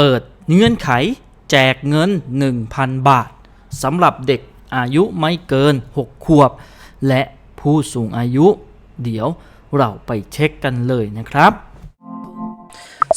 เปิดเงื่อนไข แจกเงิน 1,000 บาทสำหรับเด็กอายุไม่เกิน 6 ขวบ และผู้สูงอายุ เดี๋ยวเราไปเช็คกันเลยนะครับ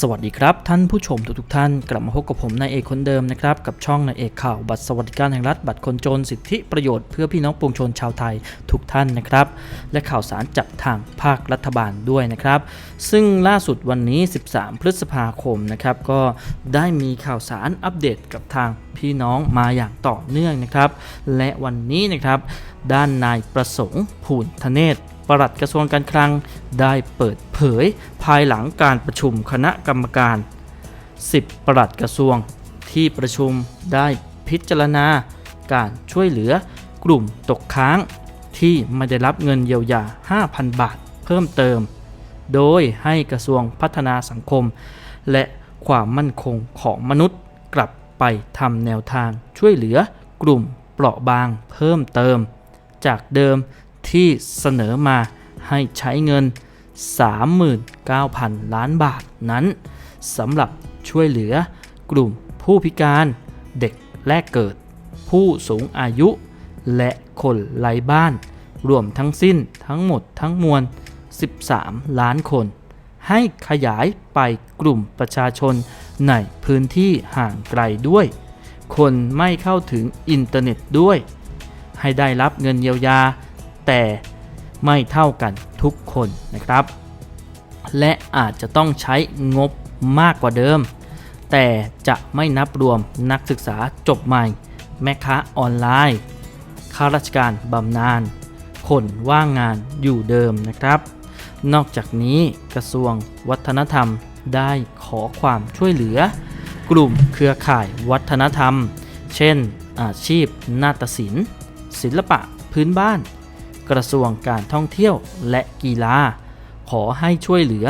สวัสดีครับ ท่านผู้ชมทุกท่านกลับมาพบกับผมนายเอกคนเดิมนะครับ กับช่องนายเอกข่าวบัตรสวัสดิการแห่งรัฐบัตรคนจนสิทธิประโยชน์เพื่อพี่น้องปวงชนชาวไทยทุกท่านนะครับ และข่าวสารจากทางภาครัฐบาลด้วยนะครับ ซึ่งล่าสุดวันนี้ 13 พฤษภาคมนะครับ ก็ได้มีข่าวสารอัปเดตกับทางพี่น้องมาอย่างต่อเนื่องนะครับ และวันนี้นะครับ ด้านนายประสงค์ผูนทเนศปลัดกระทรวงการคลัง ได้เปิดเผยภายหลังการประชุมคณะกรรมการ 10 ปลัดกระทรวง ที่ประชุมได้พิจารณา การช่วยเหลือกลุ่มตกค้าง ที่ไม่ได้รับเงินเยียวยา 5,000 บาทเพิ่มเติม โดยให้กระทรวงพัฒนาสังคม และความมั่นคงของมนุษย์กลับไปทำแนวทางช่วยเหลือกลุ่มเปราะบางเพิ่มเติม จากเดิมที่เสนอมา ให้ใช้เงิน 39,000 ล้านบาทนั้นสำหรับช่วยเหลือกลุ่มผู้พิการเด็กแรกเกิด ผู้สูงอายุ และคนไร้บ้าน รวมทั้งสิ้นทั้งหมดทั้งมวล 13 ล้านคน ให้ขยายไปกลุ่มประชาชนในพื้นที่ห่างไกลด้วย คนไม่เข้าถึงอินเทอร์เน็ตด้วย ให้ได้รับเงินเยียวยา แต่ ไม่เท่ากันทุกคนนะครับ และอาจจะต้องใช้งบมากกว่าเดิม แต่จะไม่นับรวมนักศึกษาจบใหม่ แม่ค้าออนไลน์ข้าราชการบำนาญคนว่างงานอยู่เดิมนะครับ นอกจากนี้กระทรวงวัฒนธรรมได้ขอความช่วยเหลือ กลุ่มเครือข่ายวัฒนธรรม เช่น อาชีพนาฏศิลป์ ศิลปะพื้นบ้าน กระทรวงการท่องเที่ยวและกีฬา ขอให้ช่วยเหลือ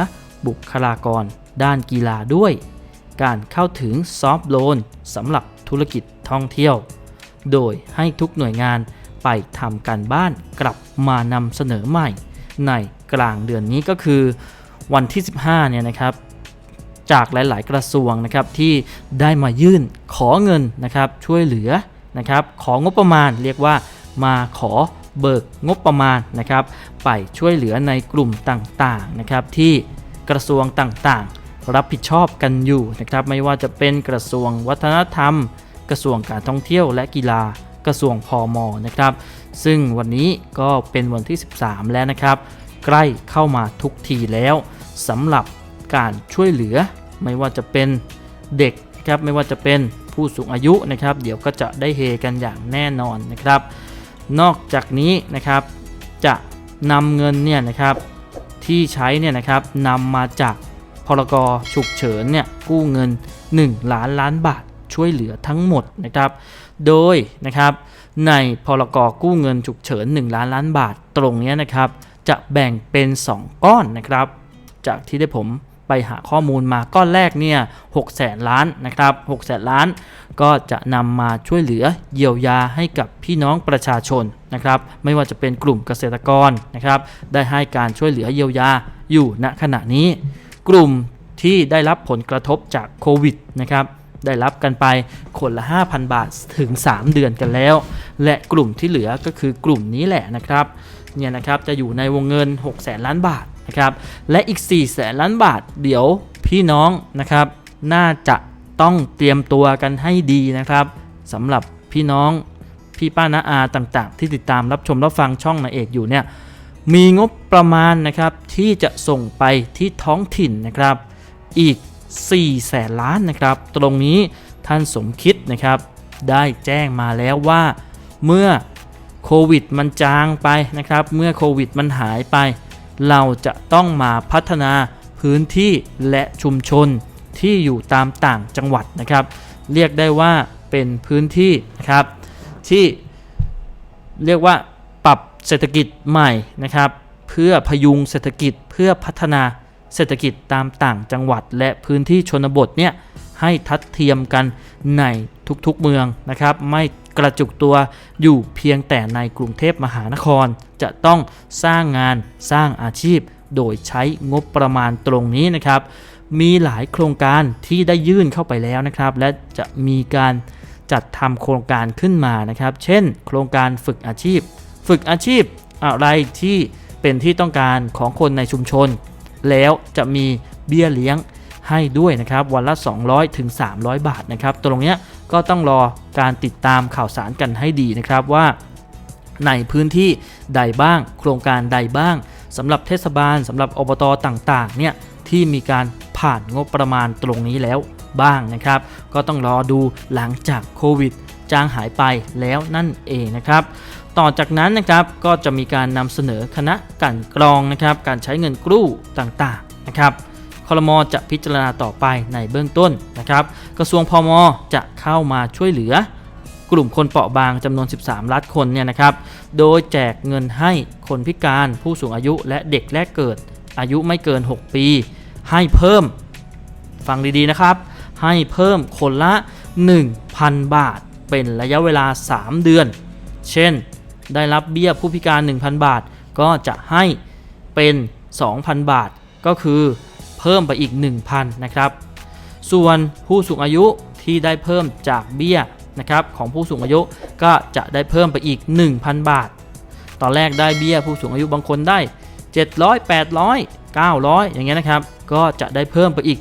บุคลากรด้านกีฬาด้วย การเข้าถึงซอฟต์โลนสำหรับธุรกิจท่องเที่ยว โดยให้ทุกหน่วยงานไปทำการบ้านกลับมานำเสนอใหม่ ในกลางเดือนนี้ก็คือวันที่ 15 เนี่ยนะครับ จากหลาย ๆ กระทรวงนะครับที่ได้มายื่นขอเงินนะครับช่วยเหลือนะครับของงบประมาณเรียกว่ามาขอ เบิกงบประมาณนะครับ ไปช่วยเหลือในกลุ่มต่างๆนะครับ ที่กระทรวงต่างๆ รับผิดชอบกันอยู่นะครับ ไม่ว่าจะเป็นกระทรวงวัฒนธรรม กระทรวงการท่องเที่ยวและกีฬากระทรวงพอมนะครับ ซึ่งวันนี้ก็เป็นวันที่ 13 แล้วนะครับ ใกล้เข้ามาทุกทีแล้วสำหรับการช่วยเหลือ ไม่ว่าจะเป็นเด็กครับไม่ว่าจะเป็นผู้สูงอายุนะครับ เดี๋ยวก็จะได้เฮกันอย่างแน่นอนนะครับ นอกจากนี้นะครับจะนำเงินเนี่ยนะครับที่ใช้เนี่ยนะครับนำมาจากพรกฉุกเฉินเนี่ยกู้เงิน 1 ล้านล้านบาทช่วยเหลือทั้งหมดนะครับ โดยนะครับในพรกกู้เงินฉุกเฉิน 1 ล้านล้านบาทตรงนี้นะครับ จะแบ่งเป็น 2 ก้อนนะครับ จากที่ได้ผมไปหาข้อมูลมาก้อนแรกเนี่ย 6แสนล้านนะครับ6แสนล้าน ก็จะนำมาช่วยเหลือเยียวยาให้กับพี่น้องประชาชนนะครับ ไม่ว่าจะเป็นกลุ่มเกษตรกรนะครับ ได้ให้การช่วยเหลือเยียวยาอยู่ณขณะนี้ กลุ่มที่ได้รับผลกระทบจากโควิดนะครับได้รับกันไปคนละ 5,000 บาทถึง 3 เดือนกันแล้ว และกลุ่มที่เหลือก็คือกลุ่มนี้แหละนะครับเนี่ยนะครับจะอยู่ในวงเงิน6แสนล้านบาทนะครับและอีก4แสนล้านบาทเดี๋ยวพี่น้องนะครับ น่าจะต้องเตรียมตัวกันให้ดีนะครับสำหรับพี่น้องพี่ป้าน้าอาต่างๆ ที่ติดตามรับชมรับฟังช่องนาเอกอยู่เนี่ยมีงบประมาณนะครับที่จะส่งไปที่ท้องถิ่นนะครับ อีก 4 แสนล้านนะครับ ตรงนี้ท่านสมคิดนะครับ ได้แจ้งมาแล้วว่าเมื่อโควิดมันจางไปนะครับ เมื่อโควิดมันหายไป เราจะต้องมาพัฒนาพื้นที่และชุมชน ที่อยู่ตามต่างจังหวัดนะครับ เรียกได้ว่าเป็นพื้นที่นะครับที่เรียกว่าปรับเศรษฐกิจใหม่นะครับ เพื่อพยุงเศรษฐกิจเพื่อพัฒนาเศรษฐกิจตามต่างจังหวัด และพื้นที่ชนบทเนี่ยให้ทัดเทียมกันในทุกๆเมืองนะครับ ไม่กระจุกตัวอยู่เพียงแต่ในกรุงเทพมหานคร จะต้องสร้างงานสร้างอาชีพโดยใช้งบประมาณตรงนี้นะครับ มีหลายโครงการที่ได้ยื่นเข้าไปแล้วนะครับ และจะมีการจัดทำโครงการขึ้นมานะครับ เช่น โครงการฝึกอาชีพ ฝึกอาชีพอะไรที่เป็นที่ต้องการของคนในชุมชน แล้วจะมีเบี้ยเลี้ยงให้ด้วยนะครับ วันละ 200ถึง300 บาทนะครับ ตรงนี้ก็ต้องรอการติดตามข่าวสารกันให้ดีนะครับว่า ในพื้นที่ใดบ้าง โครงการใดบ้างสำหรับเทศบาลสำหรับอบตต่างๆเนี่ยที่มีการ ผ่านงบประมาณตรงนี้แล้วบ้างนะครับ ก็ต้องรอดูหลังจากโควิดจางหายไปแล้วนั่นเองนะครับต่อจากนั้นนะครับก็จะมีการนำเสนอคณะกันกรองนะครับการใช้เงินกู้ต่างๆนะครับคลมจะพิจารณาต่อไปในเบื้องต้นนะครับ กระทรวงพมจะเข้ามาช่วยเหลือกลุ่มคนเปราะบางจำนวน 13 ล้านคนเนี่ยนะครับ โดยแจกเงินให้คนพิการผู้สูงอายุและเด็กแรกเกิดอายุไม่เกิน 6 ปี ให้เพิ่ม ฟังดีๆนะครับ ให้เพิ่มคนละ 1,000 บาท เป็นระยะเวลา 3 เดือน เช่น ได้รับเบี้ยผู้พิการ 1,000 บาท ก็จะให้เป็น 2,000 บาท ก็คือเพิ่มไปอีก 1,000 นะครับ ส่วนผู้สูงอายุที่ได้เพิ่มจากเบี้ยนะครับของผู้สูงอายุก็จะได้เพิ่มไปอีก 1,000 บาท ตอนแรกได้เบี้ยผู้สูงอายุบางคนได้ 700 800 900 อย่างเงี้ยนะครับ ก็จะได้เพิ่มไปอีก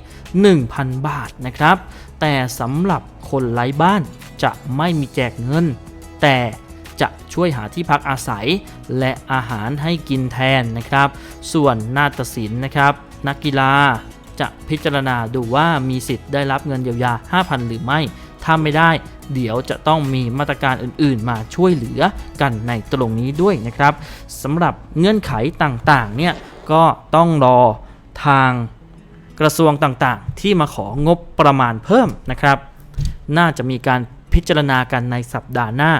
1,000 บาทนะครับ แต่สำหรับคนไร้บ้านจะไม่มีแจกเงิน แต่จะช่วยหาที่พักอาศัยและอาหารให้กินแทนนะครับ ส่วนนาฏศิลป์นะครับ นักกีฬาจะพิจารณาดูว่ามีสิทธิ์ได้รับเงินเยียวยา 5,000 หรือไม่ ถ้าไม่ได้ เดี๋ยวจะต้องมีมาตรการอื่นๆ มาช่วยเหลือกันในตรงนี้ด้วยนะครับสำหรับเงื่อนไขต่างๆ เนี่ยก็ต้องรอทาง กระทรวงต่างๆ ที่มาของบประมาณเพิ่มนะครับ น่าจะมีการพิจารณากันในสัปดาห์หน้า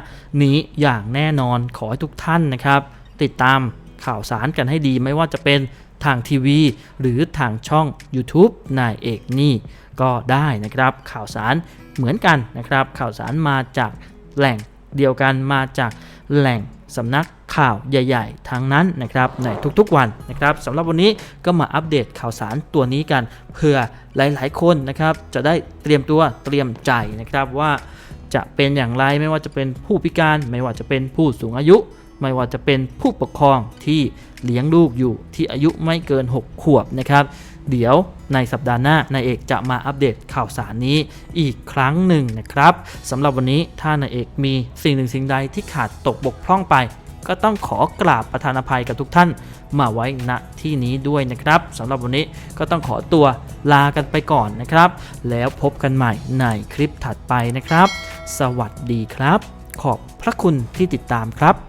นี้อย่างแน่นอนขอให้ทุกท่านนะครับ ติดตามข่าวสารกันให้ดีไม่ว่าจะเป็นทางทีวี หรือทางช่อง YouTube นายเอกนี่ก็ได้นะครับ ข่าวสารเหมือนกันนะครับ ข่าวสารมาจากแหล่งเดียวกันมาจาก แหล่งสำนักข่าวใหญ่ ๆ ทั้งนั้นนะครับในทุกๆวันนะครับสำหรับวันนี้ก็มาอัปเดตข่าวสารตัวนี้กันเพื่อหลายๆคนนะครับจะได้เตรียมตัวเตรียมใจนะครับว่าจะเป็นอย่างไรไม่ว่าจะเป็นผู้พิการ ไม่ว่าจะเป็นผู้สูงอายุ ไม่ว่าจะเป็นผู้ปกครองที่เลี้ยงลูกอยู่ที่อายุไม่เกิน 6 ขวบนะครับ เดี๋ยวในสัปดาห์หน้านายเอกจะมาอัปเดตข่าวสารนี้อีกครั้งหนึ่งนะครับสำหรับวันนี้ถ้านายเอกมีสิ่งหนึ่งสิ่งใดที่ขาดตกบกพร่องไป ก็ต้องขอกราบประธานอภัยกับทุกท่านมาไว้ณที่นี้ด้วยนะครับสำหรับวันนี้ก็ต้องขอตัวลากันไปก่อนนะครับ แล้วพบกันใหม่ในคลิปถัดไปนะครับ สวัสดีครับ ขอบพระคุณที่ติดตามครับ